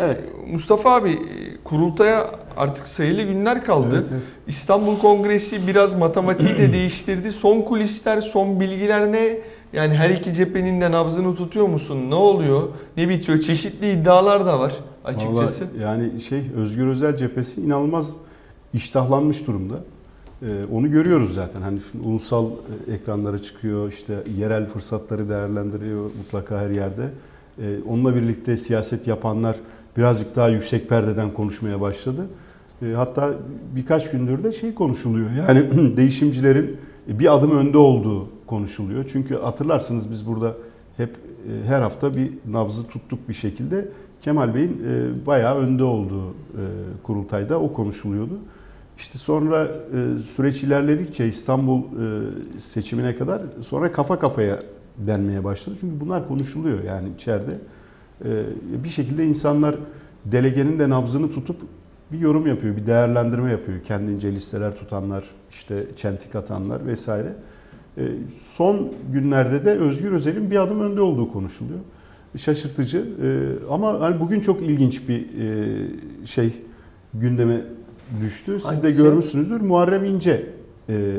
Evet. Mustafa abi kurultaya artık sayılı günler kaldı. Evet, evet. İstanbul Kongresi biraz matematiği de değiştirdi. Son kulisler, son bilgiler ne? Yani her iki cephenin de nabzını tutuyor musun? Ne oluyor? Ne bitiyor? Çeşitli iddialar da var açıkçası. Vallahi yani şey Özgür Özel cephesi inanılmaz iştahlanmış durumda. Ee, onu görüyoruz zaten. Hani şimdi ulusal e, ekranlara çıkıyor, işte yerel fırsatları değerlendiriyor mutlaka her yerde. Ee, onunla birlikte siyaset yapanlar birazcık daha yüksek perdeden konuşmaya başladı. Ee, hatta birkaç gündür de şey konuşuluyor. Yani değişimcilerin bir adım önde olduğu konuşuluyor. Çünkü hatırlarsınız biz burada hep e, her hafta bir nabzı tuttuk bir şekilde. Kemal Bey'in e, bayağı önde olduğu e, kurultayda o konuşuluyordu. İşte sonra e, süreç ilerledikçe İstanbul e, seçimine kadar sonra kafa kafaya denmeye başladı. Çünkü bunlar konuşuluyor yani içeride. E, bir şekilde insanlar delegenin de nabzını tutup bir yorum yapıyor, bir değerlendirme yapıyor. Kendince listeler tutanlar, işte çentik atanlar vesaire. E, son günlerde de Özgür Özel'in bir adım önde olduğu konuşuluyor. Şaşırtıcı e, ama hani bugün çok ilginç bir e, şey gündeme düştü. Siz Hangisi? de görmüşsünüzdür. Muharrem İnce e,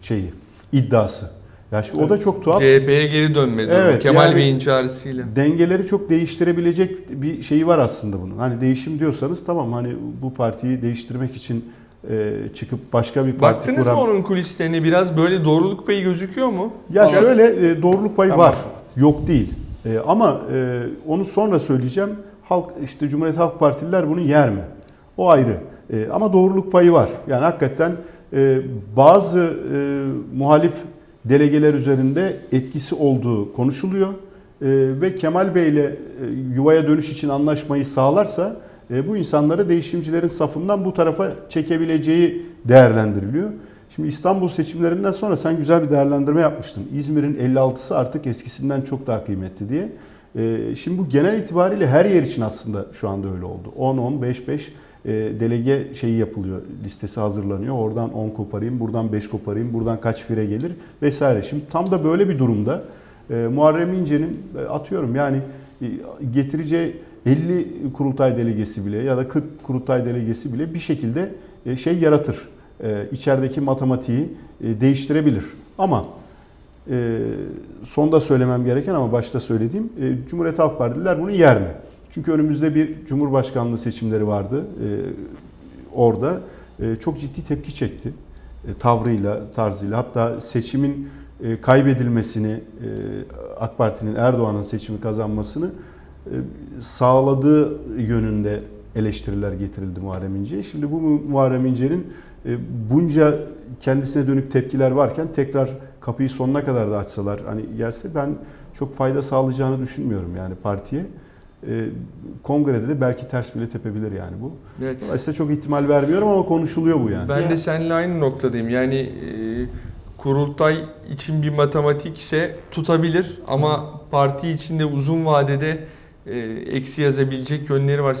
şeyi iddiası. Ya şimdi o da çok tuhaf. CHP'ye geri dönmedi. Evet, Kemal yani- Bey'in çağrısıyla. Dengeleri çok değiştirebilecek bir şeyi var aslında bunun. Hani değişim diyorsanız tamam hani bu partiyi değiştirmek için e, çıkıp başka bir parti Baktınız kuran... mı onun kulislerine biraz böyle doğruluk payı gözüküyor mu? Ya Vallahi- şöyle e, doğruluk payı Tamam. var. Yok değil. E, ama e, onu sonra söyleyeceğim. Halk işte Cumhuriyet Halk Partililer bunu yer mi? O ayrı. E, ama doğruluk payı var. Yani hakikaten e, bazı e, muhalif delegeler üzerinde etkisi olduğu konuşuluyor. E, ve Kemal Bey ile e, yuvaya dönüş için anlaşmayı sağlarsa e, bu insanları değişimcilerin safından bu tarafa çekebileceği değerlendiriliyor. Şimdi İstanbul seçimlerinden sonra sen güzel bir değerlendirme yapmıştın. İzmir'in 56'sı artık eskisinden çok daha kıymetli diye. Ee, Şimdi bu genel itibariyle her yer için aslında şu anda öyle oldu. 10-10, 5-5 e, delege şeyi yapılıyor, listesi hazırlanıyor. Oradan 10 koparayım, buradan 5 koparayım, buradan kaç fire gelir vesaire. Şimdi tam da böyle bir durumda e, Muharrem İnce'nin e, atıyorum yani e, getireceği 50 kurultay delegesi bile ya da 40 kurultay delegesi bile bir şekilde e, şey yaratır. E, içerideki matematiği e, değiştirebilir. Ama e, sonda söylemem gereken ama başta söylediğim e, Cumhuriyet Halk Partililer bunu yer mi? Çünkü önümüzde bir Cumhurbaşkanlığı seçimleri vardı. E, orada e, çok ciddi tepki çekti. E, tavrıyla, tarzıyla. Hatta seçimin kaybedilmesini, AK Parti'nin Erdoğan'ın seçimi kazanmasını sağladığı yönünde eleştiriler getirildi Muharrem İnce'ye. Şimdi bu Muharrem İnce'nin bunca kendisine dönük tepkiler varken tekrar kapıyı sonuna kadar da açsalar hani gelse ben çok fayda sağlayacağını düşünmüyorum yani partiye. E, Kongrede de belki ters bile tepebilir yani bu. Evet. Dolayısıyla çok ihtimal vermiyorum ama konuşuluyor bu yani. Ben de seninle aynı noktadayım. Yani e, kurultay için bir matematikse tutabilir ama parti içinde uzun vadede e, eksi yazabilecek yönleri var.